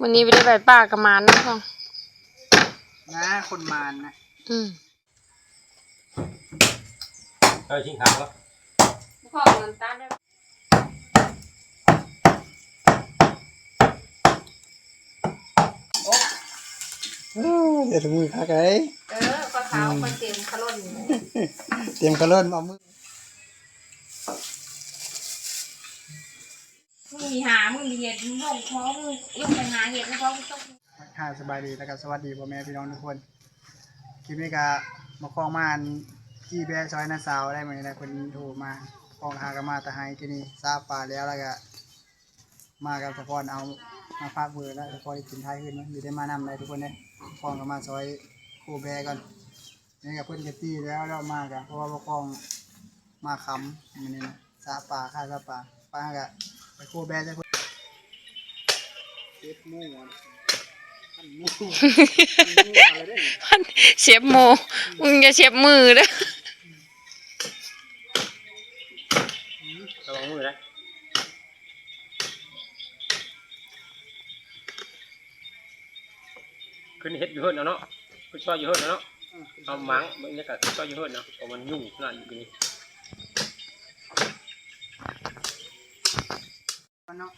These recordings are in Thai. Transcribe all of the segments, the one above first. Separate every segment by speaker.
Speaker 1: วันนี้ไปได้ใบป่ากับหมานนะพ่อง
Speaker 2: นะ คนมานนะ
Speaker 1: อืม
Speaker 3: เออชิงขาววะ
Speaker 1: พ่อเงินตามได้
Speaker 2: เดี๋ยวถุงมือคักไอ้
Speaker 1: เออปลาขาวปลาเต็มขลุ่น
Speaker 2: เตรียมกระเล่นเอามือ
Speaker 1: มึงมีหา มึงมีเห็ดมึงลงคอมึงยุ่งไปหาเห็ดนะเพราะมึงต้อง
Speaker 2: ทักทายสบายดีแล้วก็สวัสดีพ่อแม่พี่น้องทุกคนคลิปนี้ก็มาคล้องมาอันที่แบะซอยนาสาวได้ไหมนะคนโทรมาคล้องหากนมาแตะไฮที่นี่ทราบป่าแล้วแล้วก็มากับสะพอนเอามาพากเบอร์แล้วสะพอนกินท้ายขึ้นมั้ยอยู่ได้มานำเลยทุกคนเนี่ยคล้องกันมาซอยครูแบะก่อนนี่กับเพื่อนเกตตี้แล้วเรามากันเพราะว่าพวกคล้องมาคำมันนี่นะซาป่าค่าซาป่าป้ากะไปครูแบะจะคนเจ็ดโมงอะอันมู่อันมู่อะไรได้เนี่ย
Speaker 1: เชฟโมมึงอย่าเชฟมือเด้อ
Speaker 3: ระวังมือนะขึ้นเฮ็ดอยู่เฮิรนเอาเนาะขึ้นช่อยอยู่เฮิรนเอาเนาะเอามังมันเนี่ยกับช่อยอยู่เฮิรนเนาะเพราะมันยุ่งขนาดอยู่นี่
Speaker 2: เนาะ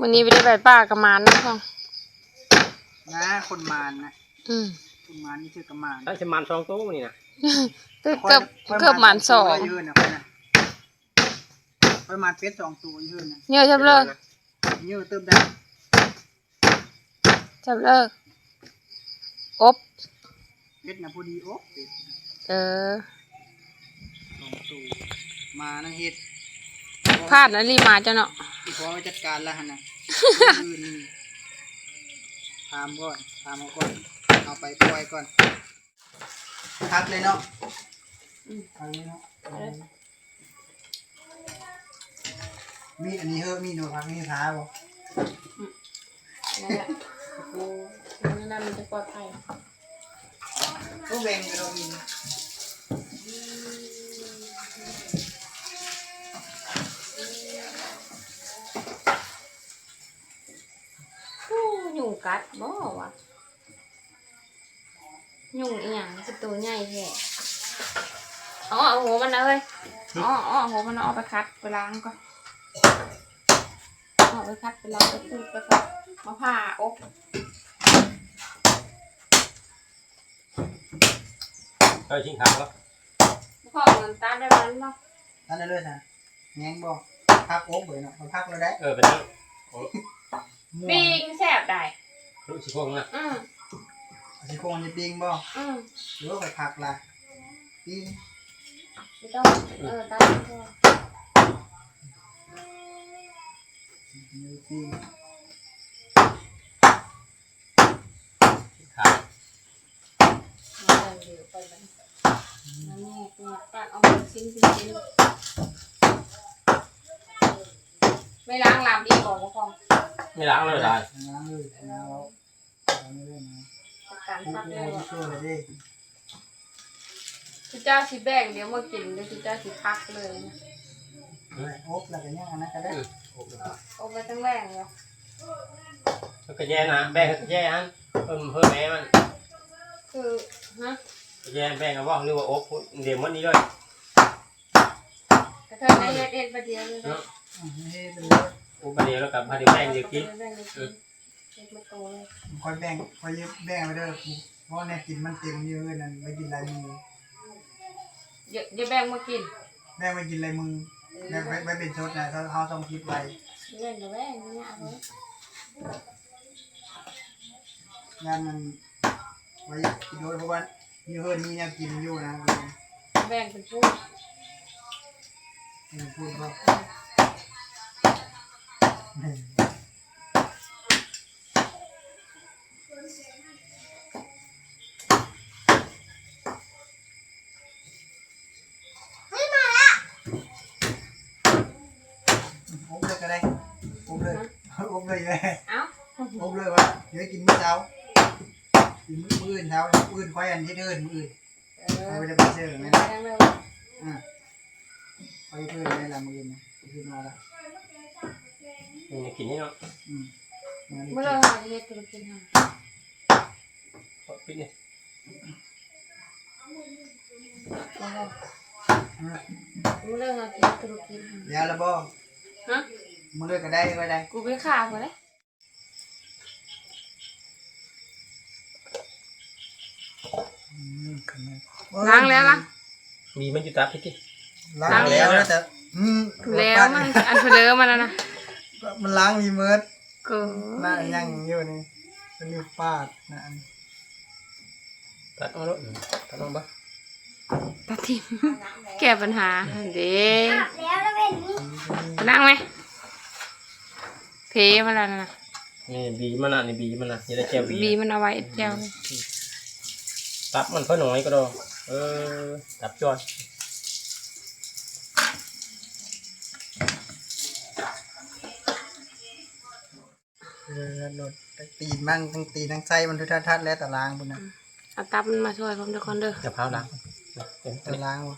Speaker 1: วันนี้ไปได้ใบป่ากับหมานนะพ่อง
Speaker 2: นะคนมานนะ
Speaker 1: อืม
Speaker 2: คนมานนี่ชื่อกระมาน
Speaker 3: ถ้าจะมันสองโต๊ะนี่นะ
Speaker 1: ตึกเกือบเกือบหมานสอง
Speaker 2: ยืนนะคนน่ะประมาณเป็ดสองตัวยืนนะ
Speaker 1: เนี่ยจับเลิก
Speaker 2: ยืนเติมได้
Speaker 1: จับเลิก อบ
Speaker 2: เป็ดนะพอดีโอ๊ะเป็ด
Speaker 1: เออ
Speaker 2: สองตัวมานะเฮ็ด
Speaker 1: พลาดนะรีมาเจ้าเนาะ
Speaker 2: อีพอจัดการแล้วหั่นน่ะยืนนี่ถามก่อนถามเอาก่อนเอาไปปล่อยก่อนคัดเลยเนาะคัดเลยเนาะมีอันนี้เฮ้อะมีหนูพักมีขาบ่
Speaker 1: นั่นแหละโอ้นั่นน่ะมันจะปลอดภัย
Speaker 2: ลูกแรงก็เรามี
Speaker 1: อู้ยุงกัดบ่วะยุงอีหยังคือตัวใหญ่แท้อ๋อเอาหัวมันนะเว้ยอ๋ออ๋อเอาหัวมันเอาไปคัดไปล้างก่อนเอาไปคัดไปล้างไปพูดไปก่อนมาผ่าอบ
Speaker 3: เออชิงขาววะ
Speaker 1: พ่อเงินตามได้มันเนาะ
Speaker 2: นั่นได้เลยนะแงงบ่พักโอ๊บเลยเนาะมันพักเราได้
Speaker 3: เออเป็นนั่ง
Speaker 2: ม่ว
Speaker 1: ปิ้
Speaker 2: ง
Speaker 1: งแซ่บได้
Speaker 3: รู้สิพวกนะ
Speaker 1: อืม
Speaker 2: สิโครงจะปิ้งบ่
Speaker 1: อืม
Speaker 2: หรือว่าไปผักล่ะปิ้ง
Speaker 1: ไม่ต้องเออตามพ่อ
Speaker 2: มือปิ้ง
Speaker 3: ชิงขาว
Speaker 1: เอาไปเดี๋ยวไปมัน นั่นแน่เนี่ยตัดเอาไปชิ้นชิ้นชิ้นไม่ล้างลามดีบอกว่าพ่อ
Speaker 3: ไม่ล้างเลยได้
Speaker 2: น้ำเลยน้ำเราเอาไม่ได้นะ
Speaker 1: จัดการ
Speaker 2: พูด
Speaker 1: พัก
Speaker 2: เล
Speaker 1: เลยยว่ะ
Speaker 2: ช่วยเลยดิ
Speaker 1: พี่เจ้าสิแบ่งเดี๋ยวมากินเดี๋ยวพี่เจ้าสิพักเลยนะ
Speaker 2: โอ๊บแล้วก็ย่างอันนั้นก็ได้
Speaker 1: เอาไปตั้งแรงเลย
Speaker 3: แล้วก็แย่นะแบ่งก็แย่อันเพิ่มเพิ่มแม่มัน
Speaker 1: คือฮะ
Speaker 3: แย่แบ่งกับว่าหรือว่าโอ๊คเดี๋ยวมันนี้เลย
Speaker 1: กระเทยได้เอ็ดเอ็ดประเดี๋ยวเลยนะ
Speaker 2: อืมให้ไปเลย
Speaker 3: โอ๊คมาเดี๋ยวแล้วกับมาเดี๋ยวแบ่งเดี๋ยวกิน
Speaker 1: แบ่งเลยกินเอ็ดมาโตเลย
Speaker 2: คอยแบ่งคอยแบ่งไปเด้อเพราะเนี่ยกินมันเต็มเยอะนั่นไม่กินลายมือ
Speaker 1: เดี๋ยวเดี๋ยวแบ่งมากิน
Speaker 2: แบ่งไม่กินลายมือแบ่งไว้ไว้เป็นชดนะเขาเขาต้องคิดไว้
Speaker 1: แบ่งกับแบ่งเนี่ยเอาไว้
Speaker 2: งานมันไว้กินด้วยเพราะว่า มีเฮิร์นมีเนี่ยกินอยู่นะ
Speaker 1: แบ่งเป็นพูด
Speaker 2: ให้พูดว่าอบเลยก็ได้อบเลยอบเลยเลย
Speaker 1: เอ้า
Speaker 2: อบเลยว่าเดี๋ยวกินมื้อเช้ากิน มื้อมื้ออื่นเช้ามื้ออื่นค่อยอันที่เดินมื้ออื่น
Speaker 1: อ
Speaker 2: เอาไปจะไปเจอไหม
Speaker 1: ไปทางเดิม
Speaker 2: อะไปเพื่อนในลำมือนะขึ้นมาละ
Speaker 3: นี่กินนี่เนาะ
Speaker 2: อืมงั้น
Speaker 1: เมื่อเราหาเฮ็ดธุรกิจท
Speaker 3: ขอปิดนี่ำ
Speaker 1: แล้วก็
Speaker 2: อะ
Speaker 1: เมื่อเราหาเฮ็ดธุรกิจท
Speaker 2: เดี๋ยวละบ่ำ
Speaker 1: ฮะ
Speaker 2: มึงเลือกก็ได้ก็ได้
Speaker 1: กูไปฆ่าเขาเลย
Speaker 2: อืมขึ้นมา
Speaker 1: ล้างแล้วล่ะ
Speaker 3: มีมันอยู่ตาพี่ที่
Speaker 2: ล้างแล้วนะแต่อืม
Speaker 1: แล้วมันอันเฟลอมันนะนะ
Speaker 2: มันล้างมีเมิด
Speaker 1: กู
Speaker 2: หน้ายังอยู่นี่เป็นนิ้วฟาดนะอัน
Speaker 3: ตัดเอาแล้วตัดเอาบ้า
Speaker 1: ตัดทิมแก้ปัญหาเด้นั่งไหมเทมันแล้วนะ
Speaker 3: นี่บีมันอะนี่บีมันอะนี่ได้แก้วบี
Speaker 1: บีมันเอาไว้เจ้า
Speaker 3: ตับมันเพิ่นน้อยก็ดอเออตับจอย
Speaker 2: เออโดดทั้งตีนมั่งทั้งตีนทั้งไส้มันทุกทัดๆแล้วแต่ล้างพุ่นนะ
Speaker 1: เอาตับมันมาช่วยผมทุกคนเด้อ
Speaker 3: จะพร้าวล้างเดี๋ยว
Speaker 2: แต่ล้างบ่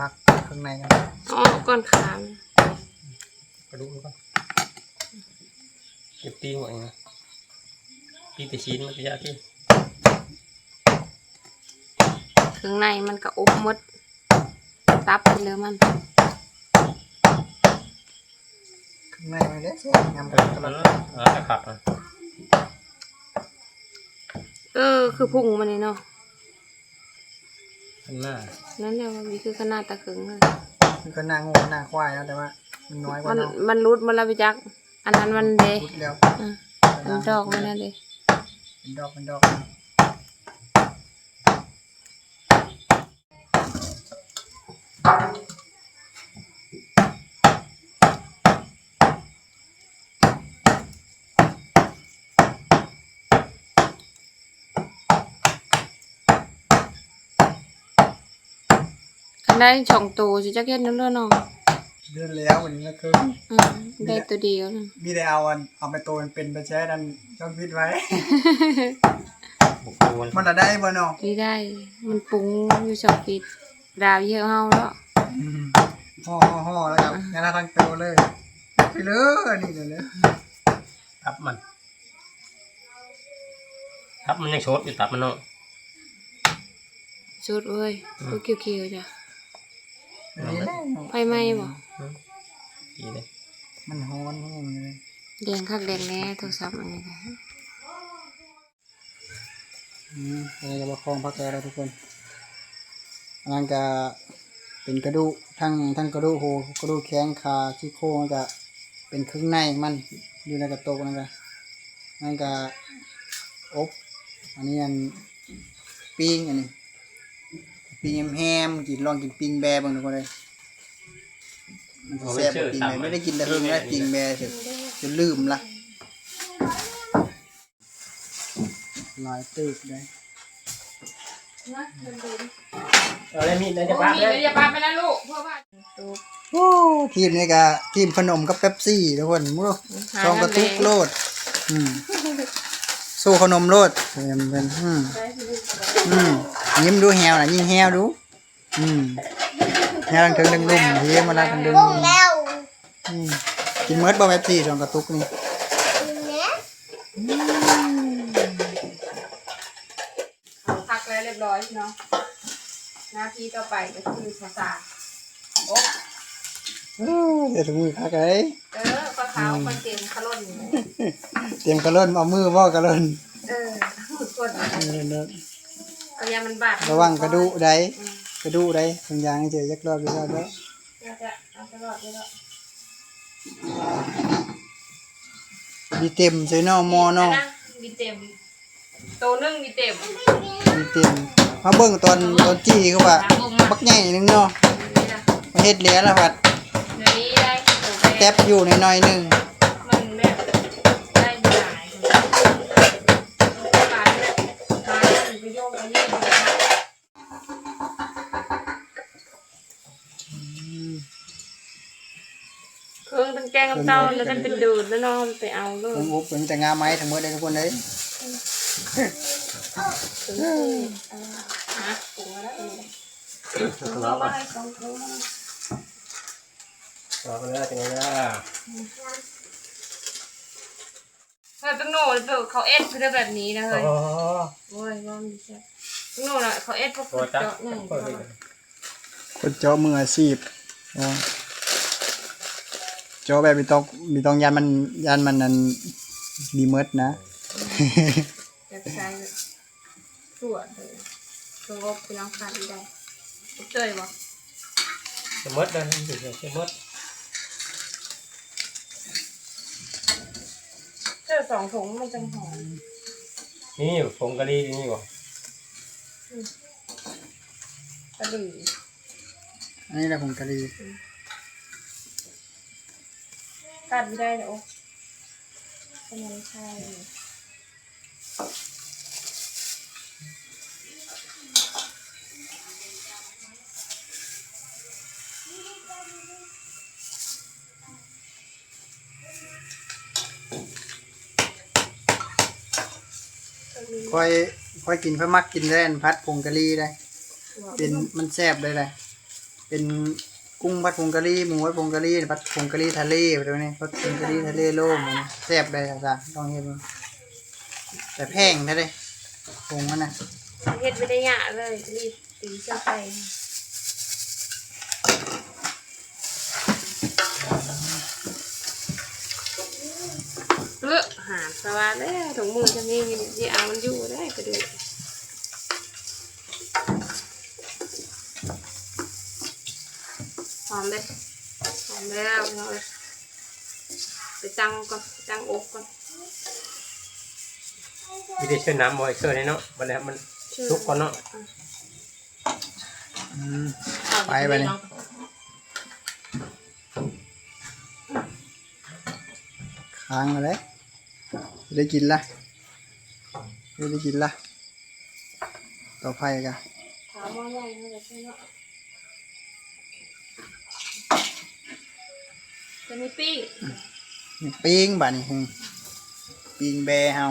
Speaker 2: พักข้างในกัน
Speaker 1: อ๋อก้อนขาม
Speaker 3: กระดูกก่อนเก็บตีนไว้นะปีแต่ชิ้นมันจะยากที่
Speaker 1: เครื่องในมันก็อบหมดตับมันเลยมัน
Speaker 2: ข้างในมันเด้งาม
Speaker 3: เอ
Speaker 2: กั
Speaker 3: อนมัน
Speaker 2: ตลอด
Speaker 3: อ่าจะขับอะ
Speaker 1: เออ คือพุงมันนี่เนาะ
Speaker 3: ข้างหน้า
Speaker 1: นั่นเนี่ยมันมีคือขนาดตะเกิงเลย
Speaker 2: มันก็หน้างูหน้าควายแล้วแต่ว่า มันน้อยกว่า
Speaker 1: มัน
Speaker 2: เนาะ
Speaker 1: มันรุดมันละไปจัก อันนั้นมันเด
Speaker 2: พุดแล้ว
Speaker 1: อะมันดอกมันนั่นเด
Speaker 2: เป็นดอกเป็นดอก
Speaker 1: ได้สองตัวสิจักเฮ็ดนั่นเด้อน้อง
Speaker 2: เดือนแล้ววันนี้ก็คือ
Speaker 1: อืมได้ตัวเดียวนึง
Speaker 2: มีได้เอาอันเอาไปโตมันเป็นไปแช่ดันช่องฟิตไว้
Speaker 3: บุกโดน
Speaker 2: มันจะได้บ่เนาะ
Speaker 1: นี่ได้ มันปรุงอยู่สองปิดดาวเยอะเฮาแล้ว
Speaker 2: อืมห่อห่อห่อแล้วครับงั้นเราทั้งโตเลยไปเลยนี่เดี๋ยวเลย
Speaker 3: ทับมันทับมันยังโชดอยู่ตับมันเนาะ
Speaker 1: ชุดเว้ยกูเขียวๆจ้ะ
Speaker 2: นี่แหละ
Speaker 1: ไฟไหม้บ่
Speaker 3: ดีเลย
Speaker 2: มันฮ้อนแห้งเลย
Speaker 1: แดงคักแดงแน่โทรศัพท์อันนี้ก็
Speaker 2: อืมเราจะมาคลองพักแกแล้วทุกคนอันนั้นก็เป็นกระดูกทั้งทั้งกระดูกโหกระดูกแข้งขาที่โครงมันก็เป็นครึ่งในมันอยู่ในกระโตกนั่นก็นั่นก็อบอันนี้อันปิ้งอันนี้ ปิ้งแฮมๆกินลองกินปิ้งแบร์บ้างทุกคนเลยมันจะแซ่บกว่าปิ้งแบร์ไม่ได้กินแต่เพิ่งแล้วปิ้งแบร์เถอะจะลืมละหลายตึกเลย
Speaker 3: เอาเลยมีดเลยจะ
Speaker 1: โอ้
Speaker 3: ปา
Speaker 1: มี
Speaker 3: เลย
Speaker 1: เดี๋ยวอย่าปาไปนะลูกเพื่อว่าตุ๊ก
Speaker 2: โอ้ทีมนี้ก็ทีมขนมกับเป๊ปซี่ทุกคนมั้งซองกระตุกโลด อืม สู้ขนมโลดเป็นเป็นอืมอืมยิ้มดูแฮวนะยิ้มแฮวดูอืมแฮวดังถึงดึงลุ่มเฮียมาละดังดึงอืมกินเมิดบ่เป๊ปซี่ซองกระตุกนี่
Speaker 1: เอาพักแล้วเรียบร้อยพี่น้องหน้าที่ต่อไปก็คือภาษาโอ๊ะ
Speaker 2: โอ้เดี๋ยวถุงมือคักไอ้
Speaker 1: เออปลา ขาวปลาเต็มขลุ่น
Speaker 2: เตรียมกระเล่นเอามือบ่กระเล่น
Speaker 1: เออหมึกกด
Speaker 2: เออเนอะ
Speaker 1: เอายามันบาด
Speaker 2: ระวังกระดูกได้กระดูกได้ทุงยางให้เจอยักรอบยักรอบแล้ว
Speaker 1: เราจะเอาตลอดเลยเนาะ
Speaker 2: มีเต็มใส่นอมอนอ
Speaker 1: นะมีเต็มตัวหนึงมีเต็ม
Speaker 2: มีเต็มมาเบิ่งตอนตอนจี้เขาว่าบักใหญ่หนึงเนาะ
Speaker 1: นี่นะ
Speaker 2: มาเฮ็ดเหลือแล้วผัด
Speaker 1: เดี๋ยวนี้ได้ตัว
Speaker 2: แทบอยู่ในน้อยๆหนึง
Speaker 1: มันแบบได้หลายปลาเนี่ยปลาถึงไปโยกไปยืดเครื่องตั้งแกงกับเต้าแล้วกันเป็นดูดแล้วนอนไปเอาเลย
Speaker 2: ผมอุบเป็นแต่งาไม้ทั้งหมดเลยทุกคนเลย
Speaker 1: ถึงที่เออหาปรุงมาแล้วนี่
Speaker 3: ทะเลาะ
Speaker 1: ไป
Speaker 3: กัน
Speaker 1: สองถุง
Speaker 3: ทะเลาะกันแล้วจังไงล่ะ
Speaker 1: เฮ้ยเป็นโน่เลยเป็นเขาเอ็ดคือได้แบบนี้นะ
Speaker 3: อ๋
Speaker 1: เฮ้ย
Speaker 3: อ
Speaker 1: โอ้ยว่ามันใช่เป็นโน่น่ะเขาเอ็ดพวก
Speaker 3: ตัวจัก
Speaker 1: เจาะใหญ่
Speaker 3: เปิดเลย
Speaker 2: คนเจาะมืออาชีพอ๋อเจาะแบบมีต้องมีต้องยันมันยันมันนั้นดีเมิดนะ
Speaker 1: แบบใช้ตรวจเลยตัวงบไปลองฟันได้เจยบ่
Speaker 3: จะมดเลยถึงจะมด
Speaker 1: เจอ สองถุงมันจังหอม
Speaker 3: นี่ผงกะหรี่นี่บ่
Speaker 1: กระดิ่ง
Speaker 2: อันนี้แหละผงกะหรี่
Speaker 1: กัดไม่ได้เลยโอ้ทำไมใช่
Speaker 2: ค่อยค่อยกินค่อยมักกินแล่นพัดผงกะหรี่ได้ เป็นมันแซ่บเลยแหละเป็นกุ้งพัดผงกะหรี่หมูผัดผงกะหรี่ผัดผงกะหรี่ทะเลไปตรงนี้พัดผงกะหรี่ทะเลโล่มนแซ่บเลยจ้ะต้องเห็นแต่แพงนะเลยผงมันนะ
Speaker 1: เฮ็ดไม่ได้ยะเลยรีบตีเจ้าไปเลือกหา สวัสดิ์แล้วถุงมือจะมีที่เอามันอยู่ได้ก็ดูหอมเลยหอมแล้วเอาเลยไปจังก่อนจังอกก่อน
Speaker 3: วิธีช่วยน้ำมอยเซอร์นี่เนาะมันแล้วมันทุกคนเนาะ
Speaker 2: ไปไปเลยค้างมาเลย ได้กินละจะได้กินละต่อไปกัน
Speaker 1: ถามว่าใหญ่เท่าไหร่เนาะจะมีปิ้ง
Speaker 2: ปิ้งบ่านี่หึปิ้งแบเฮา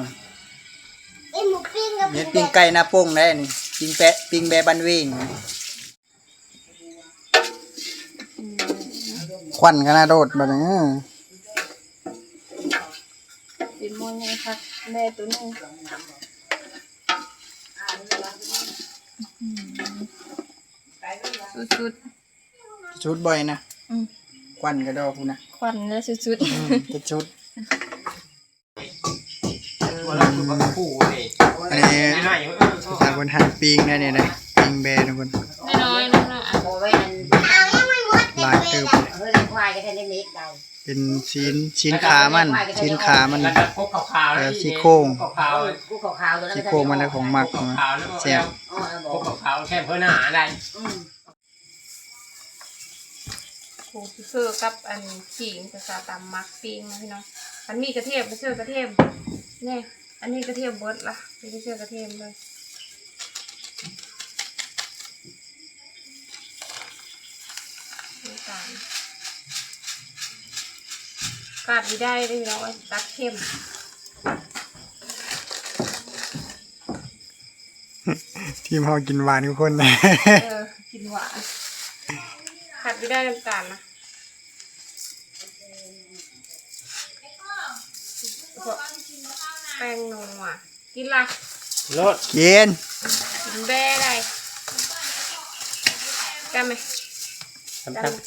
Speaker 4: ไอ้หมูปิ้งกับ
Speaker 2: เนี่ยปิ้งไก่หน้าโป้งได้นี่ปิ้งแปะปิ้งแบบันเวงควันก็น่าโดดบ่เนี่ย
Speaker 1: เป็นมวยไงคะแม่ตัวหนึงสุด
Speaker 2: ชุดบ่อยนะ
Speaker 1: อืม
Speaker 2: ควันก็ดอกพูนะ
Speaker 1: ๆควันแล้วสุด
Speaker 2: อืมจะชุด
Speaker 3: วันละคือว่าคู่นี่
Speaker 2: อันนี้
Speaker 3: ไม่น่าอย่างเออ
Speaker 2: ทางคนหั่นปิ้งได้เนี่ยนะปิ้งแบทุกคน
Speaker 1: ๆไม่น้อยนะนะอะ
Speaker 4: โอ้ยมัน เอ
Speaker 2: เฮ้
Speaker 4: ยควายก็ได้เล็กได้
Speaker 2: เป็นชิ้นชิ้นขามันชิ้นขามัน
Speaker 3: แล้วก็พกขาวๆ
Speaker 2: เอ
Speaker 3: นะ
Speaker 2: อซี่โครง
Speaker 3: ขาว
Speaker 4: กูขาวๆตัวนั้น
Speaker 2: ซี่โครงมันนะของหมัก
Speaker 3: ๆ
Speaker 2: นะ
Speaker 3: ขาวแล้วก็
Speaker 2: แซ่บ
Speaker 4: อ๋อแล้วก
Speaker 3: ขาวแค่เพื่อน้าอะไร
Speaker 4: อืม
Speaker 1: ซื้อกับอันขิงภาษาตามมักปิ้งนะพี่น้องอันมีกระเทียมไปซื้อกระเทียมนี่อันนี้กระเทียมเบิดละไม่ได้ซื้อกระเทียมเลยน้ำ ตาลกาดไม่ได้เลยพี่น้องไอ้ตักเข้ม
Speaker 2: ทีมเฮากินหวานทุกคนนะ
Speaker 1: เออกินหวานขัดไม่ได้น้ำตาลนะแล้วก็แป้งนมอะกินละ
Speaker 3: รถ
Speaker 2: กิน
Speaker 1: กินแบ้ได้กันไหม
Speaker 3: ทำ
Speaker 1: กัน
Speaker 3: ท
Speaker 1: ไหม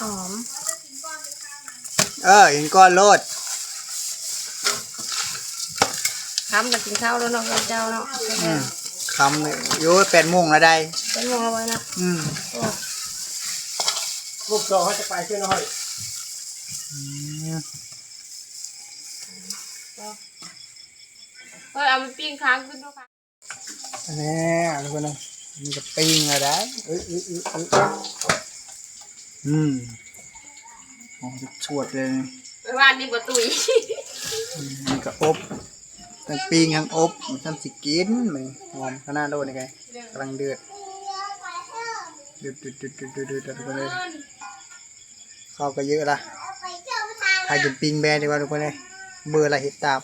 Speaker 1: หอม
Speaker 2: เออกินก้อนโลด
Speaker 1: ค้ำกับกินข้าวแล้วเนาะกับเจ้าเนาะ
Speaker 2: อืมคำเลยโยแปดโมงแล้วได้
Speaker 1: เป็นมองเอาไว้นะ
Speaker 2: อืม
Speaker 1: โอ้ำ
Speaker 3: ลูกโตเขาจะไปช่วยหน่อย
Speaker 1: เฮ้ยเอาไปปิ้งค้างขึ้นดูค่ะ
Speaker 2: อันนี้ทุกคนนะมีกับปิ้งแล้วได้เอ้ยเอ้ยเอ้ยเอ้ยอืม อ๋อจะชวดเลย
Speaker 1: ไปว่านี่บ่ตุย
Speaker 2: มันก็อบตั้งปีงทั้งอบมันทำสิกินไหมหอมข้างหน้าโดนยังไงกำลังเดือดเดือดเดือดเดือดเดือดเดือดเดือดทุกคนเลยข้าวก็เยอะละถ่ายกินปิ้งแบดีกว่าทุกคนเลยเบอร์ละเห็ดตาบ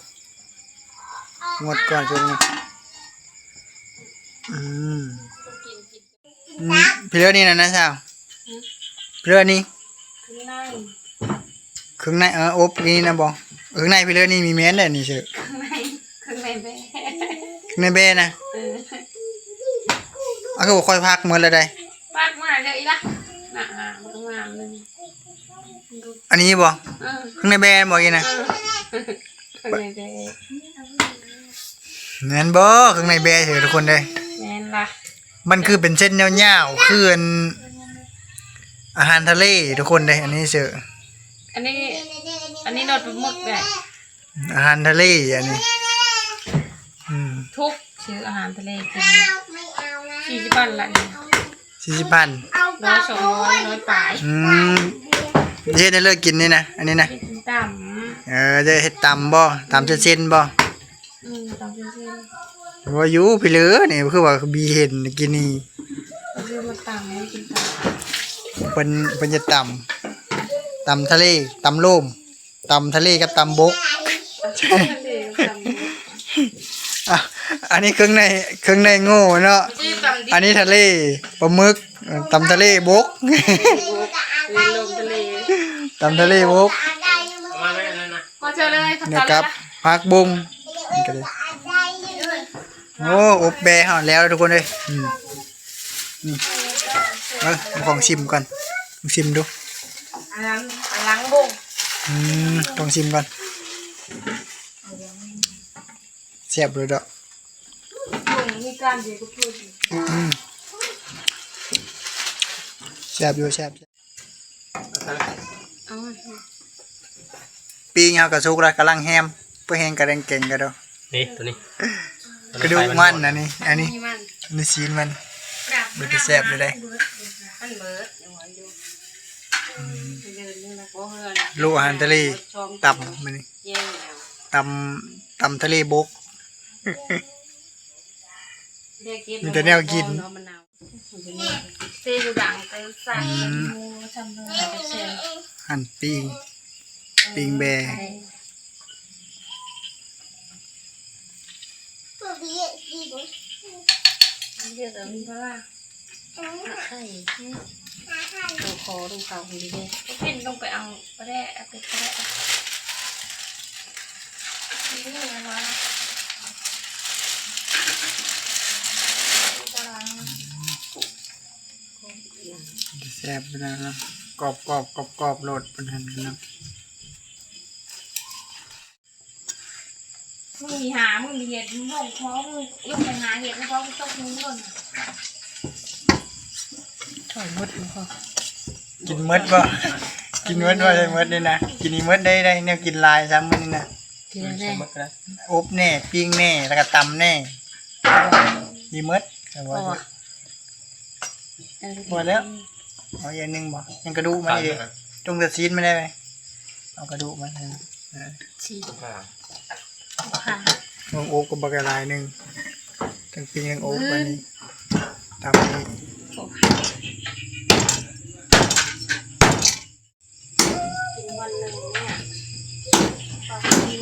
Speaker 2: งดก่อนช่วงนี้อืมพี่เลือนี่นะนะสาวพี่เลือนี่ เครื่องในเอออบนี่นะบอกเครื่องในพี่เลือนี่มีเม้นเลยนี่เชื่อ
Speaker 1: ข้างในข้างในแม่
Speaker 2: เครื่องในเบนะ
Speaker 1: เออ
Speaker 2: เอาก็บอกค่อยพักเหมือนเลยได้
Speaker 1: ปากมาเลยอีละหนามันงามเลยดู
Speaker 2: อันนี้บอก
Speaker 1: เออ
Speaker 2: เครื่องในเบบอกอีนะ
Speaker 1: เออข้างในแม่
Speaker 2: เงินบ่เครื่องในเบเถอะทุกคนเลย
Speaker 1: แม่นละ
Speaker 2: มันคือเป็นเส้นยาวๆคืออันอาหารทะเลทุกคนเลยอันนี้เชื่อ
Speaker 1: อันนี้ อันนี้นอดปลาหมึกเนี่ย
Speaker 2: อาหารทะเลอันนี้อืม
Speaker 1: ทุกชื่ออาหารทะเลกินสี่สิบปันละนี่
Speaker 2: สี่สิบพัน
Speaker 1: ร้อยสองร้อยร้อยปลาย
Speaker 2: อืมเฮ็ดได้เลิกกินนี่นะอันนี้นะ
Speaker 1: กินต่
Speaker 2: เออจะเฮ็ดตำบ่ตำเส้นๆบ่ำ
Speaker 1: อืมต่ำเส้น
Speaker 2: ว่าอยู่พี่เหลือนี่คือว่าบีเห็นกินนี่
Speaker 1: ๆเอาเรื่องมาต่ำให้กินต่ำ
Speaker 2: เป็นเป็นจะตำ ตำทะเลตำโลมตำทะเลกับตำบกอันนี้เครื่องในเครื่องในโง่เนาะ
Speaker 1: อั
Speaker 2: นนี้ทะเลปลาหมึกตำทะเลบกตำทะเลบก
Speaker 3: เนั่นนะ
Speaker 1: พอเจอเลย
Speaker 2: ครับผักบุ้งโอ้อบแบะเฮาแล้วทุกคนเลยอืมนี่เอาเอของชิมก่อนชิมดู
Speaker 1: อันนั้นอันล้างบุ้ง
Speaker 2: อืมต้องชิมก่อนแซ่บเลยเด้อ
Speaker 1: บุ้งมีกล้ามเดียวก็พูดอยู่
Speaker 2: อืมแซ่บอยู่แซ่บ
Speaker 1: เอามาสิ
Speaker 2: ปีงเฮากระสุกแล้วกำลังแฮมเพื่อแฮงกระเดงเก่งกันเด้อ
Speaker 3: นี่ตัวนี้
Speaker 2: กระดูกมันอันนี้อันนี้
Speaker 1: นี่มัน
Speaker 2: อันนี้ซีนมัน
Speaker 1: กลับ
Speaker 2: มันจะแซ่บเลยได้
Speaker 1: มันเบิดเดี๋ยวไว้ดูไปเดินนี่นะก็เฮือน
Speaker 2: ลูกอาหารทะเล
Speaker 1: ชม
Speaker 2: ตับมันนี่
Speaker 1: เย่แล้ว
Speaker 2: ตำตำทะเลบก
Speaker 1: เรียกเก็บ
Speaker 2: มีแต่แนวกิน
Speaker 1: เาะมะนาวเต้อยู่ดังเต้ใส่หมูทำเลยเชน
Speaker 2: หั่นปิงปิงแบร์
Speaker 1: เรียกแบบนี้เพราะว่าไข่ ดูคอดูเขาคนดีๆก็เป็นต้องไปเอาก็ได้เอาไปก็ได้นี่ไงวะจะล้าง
Speaker 2: แซ่บไปแล้วนะกรอบกรอบกรอบกรอบโหลดเป็นหันนะ
Speaker 1: มึงมีหามึงมีเห็ดมึงลงคอมึงยกไปหาเห็ดมึงคอมึงตกมึงหล่นถ อยหมดมึงพอ
Speaker 2: กินมดบ่กินมดบ่ได้มดนี่นะกินนี่มดได้ได้เนี่ยกินลายซ้ำมันนี่นะ
Speaker 1: กินได้
Speaker 3: หมดแล้ว
Speaker 2: อบแน่ปิ้งแน่แล้วก็ตำแน่มีมดแต่ว่าหมดแล้วเอาอย่างหนึงบ่ยังกระดูกมันอีกจงแต่ซีนไม่ได้ไหมเอากระดูกมันให้เออ
Speaker 1: ชีส
Speaker 3: อ่า
Speaker 1: ค่ะ
Speaker 2: ลองอบกับบักกะลายหนึ่งทั้งปิ้งทั้งอบอันนี้ตำนี้
Speaker 1: กินวันหนึ่งเนี่ย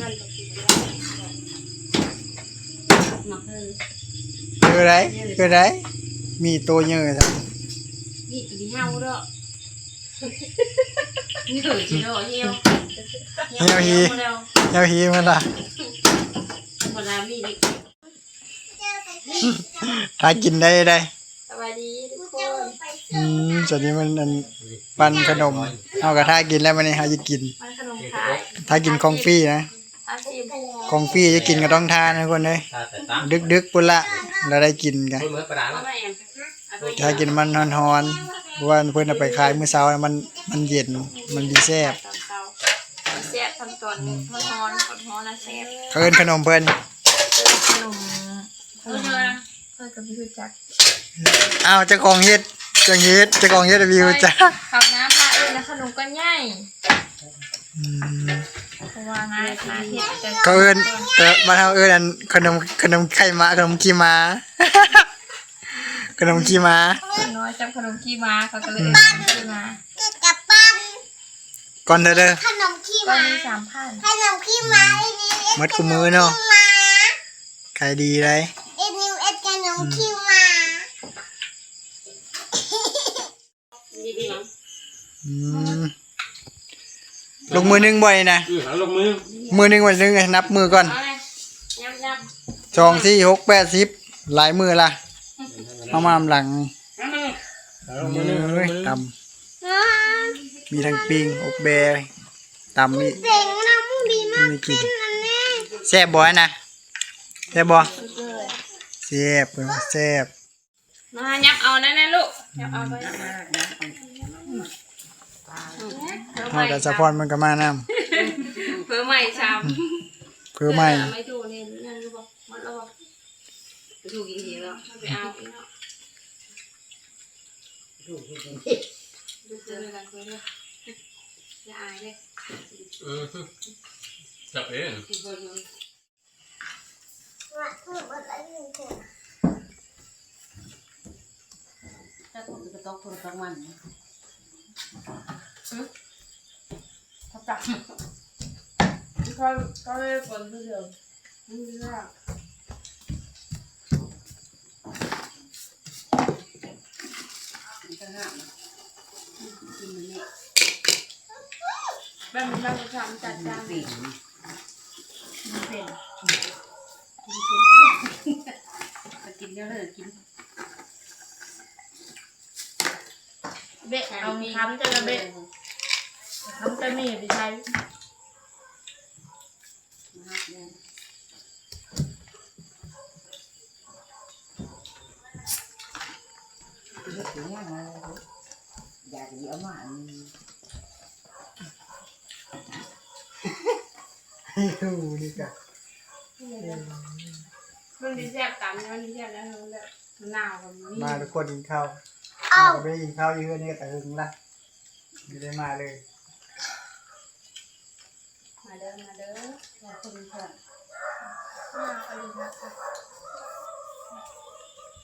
Speaker 1: พ อกินวันต่อกินมาคือ
Speaker 2: คือไรคือไรมีตัวเยอะครับ
Speaker 1: นี่กินเหี่ยวด้วยนี่ถือจีโร่เหี่ยวเหี่ยวเหี่ยวเร็ว
Speaker 2: เจ้าฮีมันล่ะ
Speaker 1: เวลามีนี่
Speaker 2: ถ้ากินได้ได้
Speaker 1: สวัสดีทุกคน
Speaker 2: อืมส่วนนี้มันอันปันขนมเอากระทากินแล้วมันนี่เขาจะกิน
Speaker 1: มันขนมขาย
Speaker 2: ถ้ากินของฟรีนะ
Speaker 1: อาชีพ
Speaker 2: ของฟรีจะกินก็ต้องทานนะทุกคนเลย
Speaker 3: ตาแต่ตา
Speaker 2: ดึกดึกๆปุ่นละเราได้กินกัน
Speaker 3: เมื่อประดา
Speaker 1: เอา
Speaker 3: แล้ว
Speaker 1: มาแอมเอาไป
Speaker 2: ถ้ากินมันฮอนๆเพราะว่าเพื่อนเอาไปขายมื้อเช้ามันมันเย็นมันดีแซ่บ
Speaker 1: ตอนเช้าแซ่บทำตอนนี้มันฮ้อนกดฮ้อนนะแซ่บ
Speaker 2: เขาเอิ้นขนมเพิ่น
Speaker 1: ขนมเพื่อนเพื่อนกับพี่รู้จัก
Speaker 2: อ้าวเจ้าของเฮ็ดเจ้าของเฮ็ดเจ้าของเฮ็ดวิวจ้า
Speaker 1: ข้าวน้ำพระเอ้ยนะขนมก้อนใหญ่
Speaker 2: อืม
Speaker 1: ขนราะว่านานาเฮ็ดแต่
Speaker 2: เขาเอิ้นแต่บ้านเฮาเอิ้นอันขนมขนมไข่ม้าขนมขี้ม้า ขนมขี้ม้า
Speaker 1: น้อยจับขนมขี้ม้าเขาก็เลยเอิ้นขนมขี้ม้า
Speaker 4: กับปั้น
Speaker 2: ก่อนเด้อเด้อ
Speaker 4: ขนมขี้
Speaker 1: ก็
Speaker 4: ม้า
Speaker 1: มีสามพัน
Speaker 4: ขนมขี้ม้าไอ้นี่
Speaker 2: มัดกุมือเนาะ
Speaker 4: ม้า
Speaker 2: ขายดีเลย
Speaker 4: ไอ้นิวเอ็ดขนมขี้ม้า
Speaker 1: นี่พี่น้อง
Speaker 2: อืม ลงมือหนึงบ่อยนะ
Speaker 3: คือหาลงมือ
Speaker 2: มือหนึงวันหนึงนับมือก่อน
Speaker 1: เอาเลยยำย
Speaker 2: สองสี่หกแปดสิบหลายมือละเอามาหลัง
Speaker 3: หาลงมือหนึงหาลง
Speaker 2: เอ้ย
Speaker 3: มือหนึง
Speaker 2: ตำมีทั้งปิ้งอบแบร์ตำมี
Speaker 4: เจ๋งน้ำดีมาก
Speaker 2: มีกิน
Speaker 4: นั่นแน่
Speaker 2: แซ่บบ่อยนะแซ่บบ่แซ่บเพิ่นว่าแซ่บำ
Speaker 1: มายับเอาแน่ๆลูกยับเอาไป
Speaker 2: เฮากับสะพอนมันก็มานํ
Speaker 1: เพื่อใหม่ชาม
Speaker 2: เพื่อใหม่
Speaker 1: ไม่ถูกเนี่ยยังรู้บอกมันแล้วบอกไปถูกจริงๆแล้วไปเอาอีกเนาะดูเจอกันคุยด้วยอย่าอายเลย
Speaker 3: อือฮึจับเอง
Speaker 1: กินคนนึง
Speaker 4: ว่าพูดอะไรอยู่คน
Speaker 5: ถ้าผมจะต้องคนกลางวันนะ
Speaker 1: เขาจับเขาเขาเลยคนที่เดิมนี่เรื่อง
Speaker 5: มันก็ห้ามนะกินมันเนี่ย
Speaker 1: แบบเราทำจัดจาน
Speaker 5: ปีน
Speaker 1: มันเป็น
Speaker 5: กินเยอะเลยกิน
Speaker 1: เบะเอาทำจะระเบะทำจะมีไปใช้
Speaker 5: มาหักเนี่ย
Speaker 4: เด็กอย่างเงี้ยนะอยากจะเอามาอันนี้
Speaker 2: ดูนี่ก็
Speaker 1: มันดีแซ่บตามมันดีแซ่บแล้วมันแบบมันหนาวกับมัน
Speaker 2: มาทุกคนกินข้าว
Speaker 4: เอ้า
Speaker 2: เราไม่ได้กินข้าวเยอะนี่ก็แต่หึงละไม่ได้มาเลย
Speaker 1: มาเด้อมาเด้อ
Speaker 5: แล้วคนก่อน
Speaker 1: มาเอาเลยนะคะ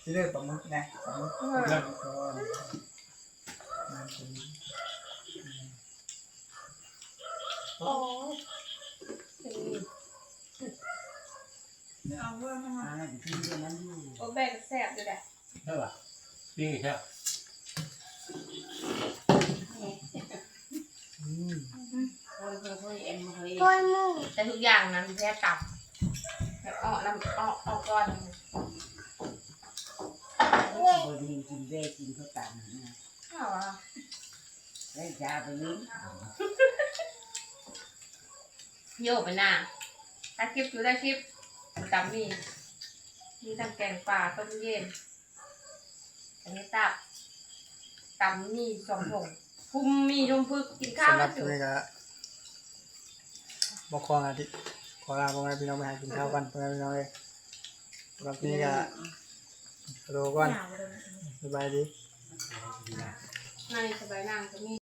Speaker 2: ที่เลิกปลาหมึกนะปลาหมึกก่อนน้ำจิ้ม
Speaker 1: โอ้เอาเพื่อนมา
Speaker 4: อ่าที่เรื่องนั้นอยู่
Speaker 1: โอ้แบ่งแซ่บด้วยแหละ
Speaker 3: ใช่ป่ะปิ้งอีกแล้ว
Speaker 2: อืม
Speaker 5: เฮ้ยเฮ้ยเฮ้ยเอ็มเฮ้ย
Speaker 4: โอยมู
Speaker 1: แต่ทุกอย่างนั้นแค่ตับแบบออกน้ำออกออกก้อน
Speaker 4: บดีกินเวกินข้าวตันนะ
Speaker 1: ข้าวอะ
Speaker 4: ได้ยาไปลิ้
Speaker 1: โยกไปหน้าถ้าคลิปอยู่ได้คลิปตำมีมีทั้งแกงป่าต้มเย็นอันนี้ตับตำมีสองผง พุ่มมีชมพึกกินข้าว
Speaker 2: สำห
Speaker 1: แล้
Speaker 2: รั
Speaker 1: ว
Speaker 2: บ
Speaker 1: จุ
Speaker 2: ตัวนี้ก็บอกคองอาทิตย์ขอลาพ่อแม่พี่น้องไปหากินข้าวกันพ่อแม่พี่น้องเลยสำหรับนี้ก็โลก่อนสบายดี
Speaker 1: ในสบายนางก็มี